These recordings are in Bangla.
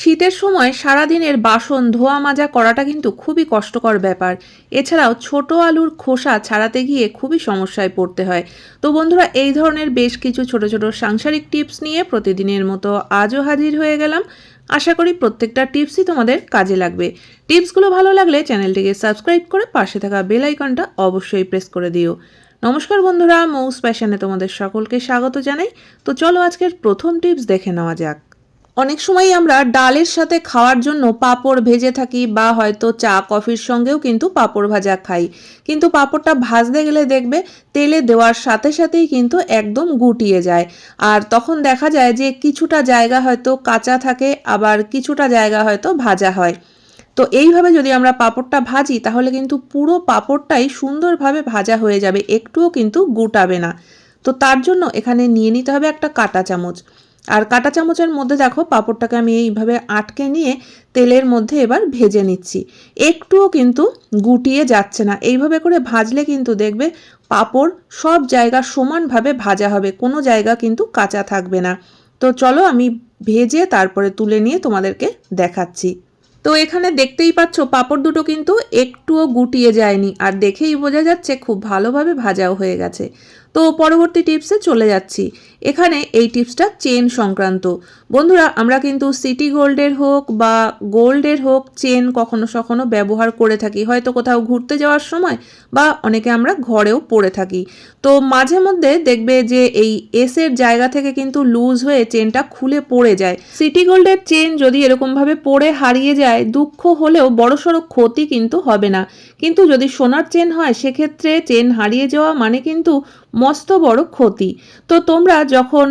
শীতের সময় সারাদিনের বাসন ধোয়া মাজা করাটা কিন্তু খুবই কষ্টকর ব্যাপার। এছাড়াও ছোট আলুর খোসা ছাড়াতে গিয়ে খুবই সমস্যায় পড়তে হয়। তো বন্ধুরা, এই ধরনের বেশ কিছু ছোট ছোট সাংসারিক টিপস নিয়ে প্রতিদিনের মতো আজও হাজির হয়ে গেলাম। আশা করি প্রত্যেকটা টিপসই তোমাদের কাজে লাগবে। টিপসগুলো ভালো লাগলে চ্যানেলটিকে সাবস্ক্রাইব করে পাশে থাকা বেল আইকনটা অবশ্যই প্রেস করে দিও। নমস্কার বন্ধুরা, মৌস প্যাশনে তোমাদের সকলকে স্বাগত জানাই। তো চলো আজকের প্রথম টিপস দেখে নেওয়া যাক। অনেক সময় আমরা ডালের সাথে খাওয়ার জন্য পাঁপড় ভেজে থাকি বা হয়তো চা, কফির সঙ্গেও কিন্তু পাঁপড় ভাজা খাই। কিন্তু পাঁপড়টা ভাজতে গেলে দেখবে তেলে দেওয়ার সাথে সাথেই কিন্তু একদম গুটিয়ে যায়। আর তখন দেখা যায় যে কিছুটা জায়গা হয়তো কাঁচা থাকে, আবার কিছুটা জায়গা হয়তো ভাজা হয়। তো এইভাবে যদি আমরা পাঁপড়টা ভাজি, তাহলে কিন্তু পুরো পাঁপড়টাই সুন্দরভাবে ভাজা হয়ে যাবে, একটুও কিন্তু গুটাবে না। তো তার জন্য এখানে নিয়ে নিতে হবে একটা কাঁটা চামচ। আর কাটা চামচের মধ্যে দেখো পাঁপড়টাকে আমি এইভাবে আটকে নিয়ে তেলের মধ্যে এবার ভেজে নিচ্ছি। একটুও কিন্তু গুটিয়ে যাচ্ছে না। এইভাবে করে ভাজলে কিন্তু দেখবে পাঁপড় সব জায়গা সমানভাবে ভাজা হবে, কোনো জায়গা কিন্তু কাঁচা থাকবে না। তো চলো আমি ভেজে তারপরে তুলে নিয়ে তোমাদেরকে দেখাচ্ছি। তো এখানে দেখতেই পাচ্ছ পাঁপড় দুটো কিন্তু একটুও গুটিয়ে যায়নি, আর দেখেই বোঝা যাচ্ছে খুব ভালোভাবে ভাজাও হয়ে গেছে। তো পরবর্তী টিপসে চলে যাচ্ছি। এখানে এই টিপসটা চেন সংক্রান্ত। বন্ধুরা, আমরা কিন্তু সিটি গোল্ডের হোক বা গোল্ডের হোক চেন কখনো সখনো ব্যবহার করে থাকি। হয়তো কোথাও ঘুরতে যাওয়ার সময় বা অনেকে আমরা ঘরেও পরে থাকি। তো মাঝে মধ্যে দেখবে যে এই এসের জায়গা থেকে কিন্তু লুজ হয়ে চেনটা খুলে পড়ে যায়। সিটি গোল্ডের চেন যদি এরকমভাবে পড়ে হারিয়ে যায়, দুঃখ হলেও বড়সড় ক্ষতি কিন্তু হবে না। কিন্তু যদি সোনার চেন হয়, সেক্ষেত্রে চেন হারিয়ে যাওয়া মানে কিন্তু মস্ত বড় ক্ষতি। তো তোমরা যখন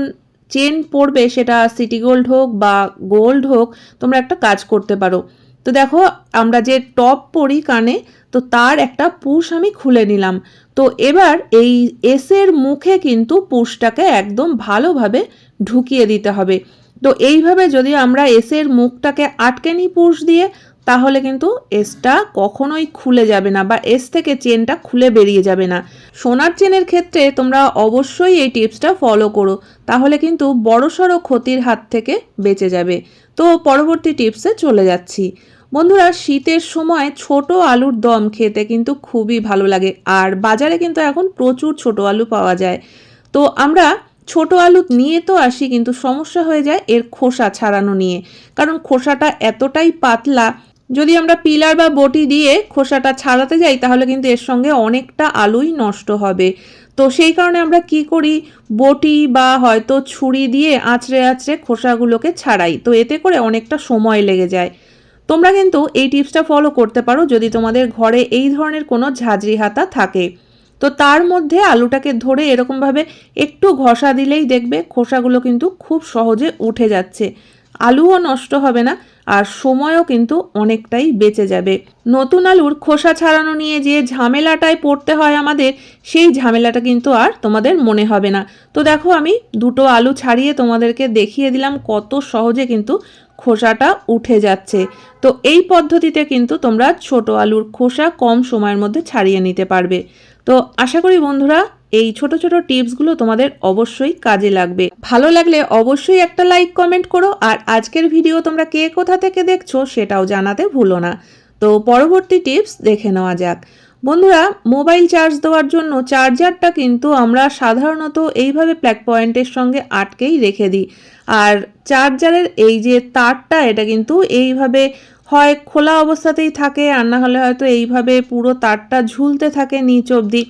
চেন পড়বে, সেটা সিটি গোল্ড হোক বা গোল্ড হোক, তোমরা একটা কাজ করতে পারো। তো দেখো, আমরা যে টপ পরি কানে, তো তার একটা পুশ আমি খুলে নিলাম। তো এবার এই এসের মুখে কিন্তু পুশটাকে একদম ভালোভাবে ঢুকিয়ে দিতে হবে। তো এইভাবে যদি আমরা এসের মুখটাকে আটকে নিই পুশ দিয়ে তাহলে কিন্তু এসটা কখনোই খুলে যাবে না বা এস থেকে চেনটা খুলে বেরিয়ে যাবে না। সোনার চেনের ক্ষেত্রে তোমরা অবশ্যই এই টিপসটা ফলো করো, তাহলে কিন্তু বড়সড় ক্ষতির হাত থেকে বেঁচে যাবে। তো পরবর্তী টিপসে চলে যাচ্ছি। বন্ধুরা, শীতের সময় ছোট আলুর দম খেতে কিন্তু খুবই ভালো লাগে, আর বাজারে কিন্তু এখন প্রচুর ছোট আলু পাওয়া যায়। তো আমরা ছোট আলু নিয়ে তো আসি, কিন্তু সমস্যা হয়ে যায় এর খোসা ছাড়ানো নিয়ে। কারণ খোসাটা এতটাই পাতলা যদি আমরা পিলার বা বটি দিয়ে খোসাটা ছাড়াতে যাই, তাহলে কিন্তু এর সঙ্গে অনেকটা আলুই নষ্ট হবে। তো সেই কারণে আমরা কি করি? বটি বা হয়তো ছুরি দিয়ে আঁচড়ে আঁচড়ে খোসাগুলোকে ছাড়াই। তো এতে করে অনেকটা সময় লেগে যায়। তোমরা কিন্তু এই টিপসটা ফলো করতে পারো যদি তোমাদের ঘরে এই ধরনের কোনো ঝাঁঝরি হাতা থাকে। তো তার মধ্যে আলুটাকে ধরে এরকমভাবে একটু ঘষা দিলেই দেখবে খোসাগুলো কিন্তু খুব সহজে উঠে যাচ্ছে। আলুও নষ্ট হবে না। আর সময়ও কিন্তু অনেকটাই বেঁচে যাবে। নতুন আলুর খোসা ছাড়ানো নিয়ে যে ঝামেলাটায় পড়তে হয় আমাদের, সেই ঝামেলাটা কিন্তু আর তোমাদের মনে হবে না। তো দেখো আমি দুটো আলু ছাড়িয়ে তোমাদেরকে দেখিয়ে দিলাম কত সহজে কিন্তু খোসাটা উঠে যাচ্ছে। তো এই পদ্ধতিতে কিন্তু তোমরা ছোট আলুর খোসা কম সময়ের মধ্যে ছাড়িয়ে নিতে পারবে। তো আশা করি বন্ধুরা এই ছোট ছোট টিপসগুলো তোমাদের অবশ্যই কাজে লাগবে। ভালো লাগলে অবশ্যই একটা লাইক, কমেন্ট করো, আর আজকের ভিডিও তোমরা কে কোথা থেকে দেখছ সেটাও জানাতে ভুলো না। তো পরবর্তী টিপস দেখে নেওয়া যাক। বন্ধুরা, মোবাইল চার্জ দেওয়ার জন্য চার্জারটা কিন্তু আমরা সাধারণত এইভাবে প্ল্যাক পয়েন্টের সঙ্গে আটকেই রেখে দিই। আর চার্জারের এই যে তারটা, এটা কিন্তু এইভাবে হয় খোলা অবস্থাতেই থাকে, আর না হলে হয়তো এইভাবে পুরো তারটা ঝুলতে থাকে নিচ অবধি।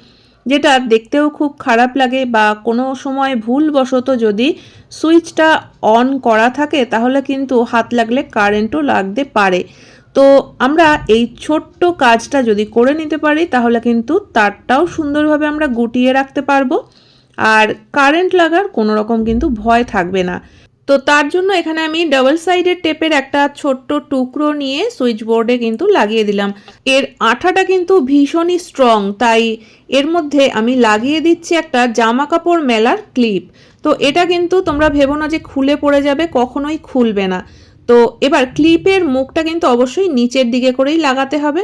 যেটা দেখতেও খুব খারাপ লাগে বা কোনো সময় ভুলবশত যদি সুইচটা অন করা থাকে তাহলে কিন্তু হাত লাগলে কারেন্টও লাগতে পারে। তো আমরা এই ছোট্ট কাজটা যদি করে নিতে পারি তাহলে কিন্তু তারটাও সুন্দরভাবে আমরা গুটিয়ে রাখতে পারব। আর কারেন্ট লাগার কোনো রকম কিন্তু ভয় থাকবে না। তো তার জন্য এখানে আমি ডাবল সাইডের টেপের একটা ছোট্ট টুকরো নিয়ে সুইচ বোর্ডে কিন্তু লাগিয়ে দিলাম। এর আঠাটা কিন্তু ভীষণই স্ট্রং তাই এর মধ্যে আমি লাগিয়ে দিচ্ছি একটা জামা কাপড় মেলার ক্লিপ তো এটা কিন্তু তোমরা ভেবো না যে খুলে পড়ে যাবে, কখনোই খুলবে না। তো এবার ক্লিপের মুখটা কিন্তু অবশ্যই নিচের দিকে করেই লাগাতে হবে।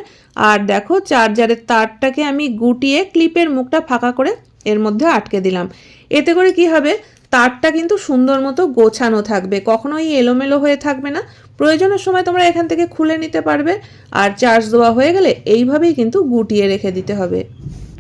আর দেখো চার্জারের তারটাকে আমি গুটিয়ে ক্লিপের মুখটা ফাঁকা করে এর মধ্যে আটকে দিলাম। এতে করে কি হবে? তারটা কিন্তু সুন্দর মতো গোছানো থাকবে, কখনোই এলোমেলো হয়ে থাকবে না। প্রয়োজনের সময় তোমরা এখান থেকে খুলে নিতে পারবে, আর চার্জ দেওয়া হয়ে গেলে এইভাবেই কিন্তু গুটিয়ে রেখে দিতে হবে।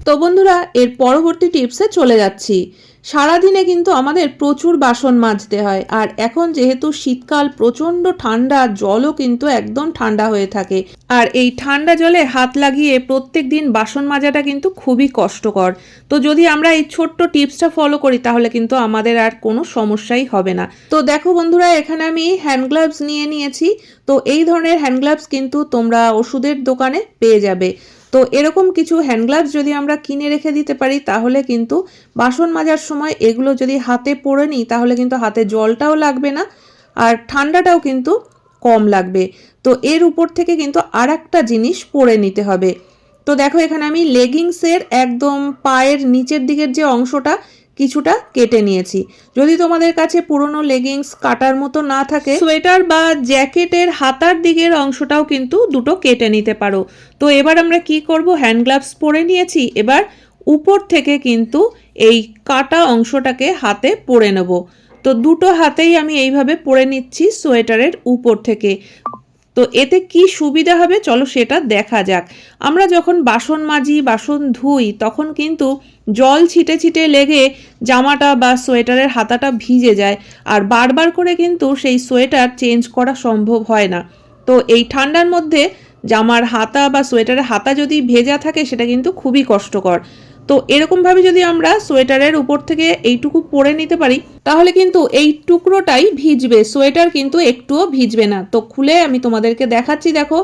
তো বন্ধুরা, এর পরবর্তী টিপসে চলে যাচ্ছি। সারাদিনে কিন্তু আমাদের প্রচুর বাসন মাজতে হয়, আর এখন যেহেতু শীতকাল, প্রচণ্ড ঠান্ডা, জলও কিন্তু একদম ঠান্ডা হয়ে থাকে। আর এই ঠান্ডা জলে হাত লাগিয়ে প্রত্যেক দিন বাসন মাজাটা কিন্তু খুবই কষ্টকর। তো যদি আমরা এই ছোট্ট টিপসটা ফলো করি, তাহলে কিন্তু আমাদের আর কোনো সমস্যাই হবে না। তো দেখো বন্ধুরা, এখানে আমি হ্যান্ড গ্লাভস নিয়ে নিয়েছি। তো এই ধরনের হ্যান্ড গ্লাভস কিন্তু তোমরা ওষুধের দোকানে পেয়ে যাবে। তো এরকম কিছু হ্যান্ড গ্লাভস যদি আমরা কিনে রেখে দিতে পারি, তাহলে কিন্তু বাসন মাজার সময় এগুলো যদি হাতে পরে নিই, তাহলে কিন্তু হাতে জলটাও লাগবে না আর ঠান্ডাটাও কিন্তু কম লাগবে। তো এর উপর থেকে কিন্তু আর একটা জিনিস পরে নিতে হবে। তো দেখো এখানে আমি লেগিংসের একদম পায়ের নিচের দিকের যে অংশটা কিছুটা কেটে নিয়েছি। যদি তোমাদের কাছে পুরনো লেগিংস কাটার মতো না থাকে, সোয়েটার বা জ্যাকেটের হাতার দিকের অংশটাও কিন্তু দুটো কেটে নিতে পারো। তো এবার আমরা কি করব? হ্যান্ড গ্লাভস পরে নিয়েছি। এবার উপর থেকে কিন্তু এই কাটা অংশটাকে হাতে পরে নেব। তো দুটো হাতেই আমি এইভাবে পরে নিচ্ছি সোয়েটারের উপর থেকে। তো এতে কি সুবিধা হবে? চলো সেটা দেখা যাক। আমরা যখন বাসন মাজি, বাসন ধুই, তখন কিন্তু জল ছিটে ছিটে লেগে জামাটা বা সোয়েটারের হাতাটা ভিজে যায়। আর বারবার করে কিন্তু সেই সোয়েটার চেঞ্জ করা সম্ভব হয় না। তো এই ঠান্ডার মধ্যে জামার হাতা বা সোয়েটারের হাতা যদি ভেজা থাকে, সেটা কিন্তু খুবই কষ্টকর। তো এরকমভাবে যদি আমরা সোয়েটারের উপর থেকে এইটুকু পরে নিতে পারি, তাহলে কিন্তু এই টুকরোটাই ভিজবে। সোয়েটার কিন্তু একটুও ভিজবে না। তো খুলে আমি তোমাদেরকে দেখাচ্ছি, দেখো,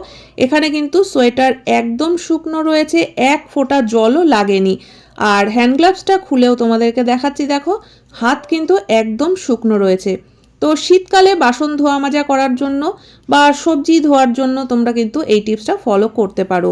এখানে কিন্তু সোয়েটার একদম শুকনো রয়েছে, এক ফোঁটা জলও লাগেনি। আর হ্যান্ড গ্লাভসটা খুলেও তোমাদেরকে দেখাচ্ছি, দেখো, হাত কিন্তু একদম শুকনো রয়েছে। তো শীতকালে বাসন ধোয়া মাজা করার জন্য বা সবজি ধোয়ার জন্য তোমরা কিন্তু এই টিপসটা ফলো করতে পারো।